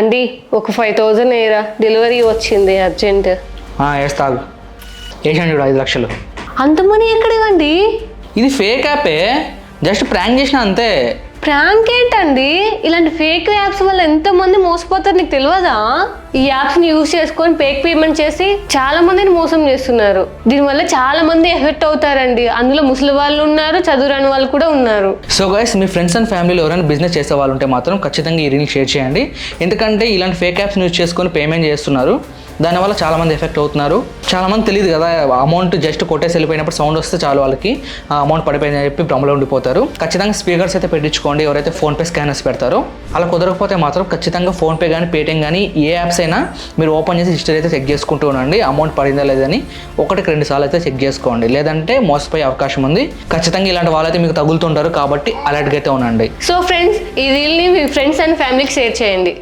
అండి ఒక five thousand వేయరా డెలివరీ వచ్చింది అర్జెంట్ వేస్తాగు వేసాను చూడు ఐదు లక్షలు. అంత మనీ ఎక్కడివండి ఇది ఫేక్ యాపే జస్ట్ ప్రాంక్ చేసిన అంతే. ప్రాంక్ ఏంటండి? ఇలాంటి ఫేక్ యాప్స్ వల్ల ఎంతమంది మోసపోతారు నీకు తెలియదా ఈ యాప్స్ని యూజ్ చేసుకొని ఫేక్ పేమెంట్ చేసి చాలా మందిని మోసం చేస్తున్నారు. దీనివల్ల చాలా మంది ఎఫెక్ట్ అవుతారండి. అందులో ముసలి వాళ్ళు ఉన్నారు చదువురాని వాళ్ళు కూడా ఉన్నారు. సో గైస్ మీ ఫ్రెండ్స్ అండ్ ఫ్యామిలీలో ఎవరైనా బిజినెస్ చేసే వాళ్ళు ఉంటే మాత్రం ఖచ్చితంగా ఈ రీల్ షేర్ చేయండి. ఎందుకంటే ఇలాంటి ఫేక్ యాప్స్ యూజ్ చేసుకొని పేమెంట్ చేస్తున్నారు. దానివల్ల చాలా మంది ఎఫెక్ట్ అవుతున్నారు. చాలా మంది తెలియదు కదా అమౌంట్ జస్ట్ కొట్టేసి వెళ్ళిపోయినప్పుడు సౌండ్ వస్తే చాలు వాళ్ళకి ఆ అమౌంట్ పడిపోయిందని చెప్పి భ్రమలో ఉండిపోతారు. ఖచ్చితంగా స్పీకర్స్ అయితే పెట్టించుకోండి ఎవరైతే ఫోన్పే స్కానర్స్ పెడతారో. అలా కుదరకపోతే మాత్రం ఖచ్చితంగా ఫోన్పే కానీ పేటిఎం కానీ ఏ యాప్స్ అయినా మీరు ఓపెన్ చేసి హిస్టరీ అయితే చెక్ చేసుకుంటూ ఉండండి. అమౌంట్ పడిందా లేదని ఒకటికి రెండు సార్లు అయితే చెక్ చేసుకోండి. లేదంటే మోసపోయే అవకాశం ఉంది. ఖచ్చితంగా ఇలాంటి వాళ్ళైతే మీకు తగులుతుంటారు కాబట్టి అలర్ట్గా అయితే ఉండండి. సో ఫ్రెండ్స్ ఈ రీల్ని మీ ఫ్రెండ్స్ అండ్ ఫ్యామిలీకి షేర్ చేయండి.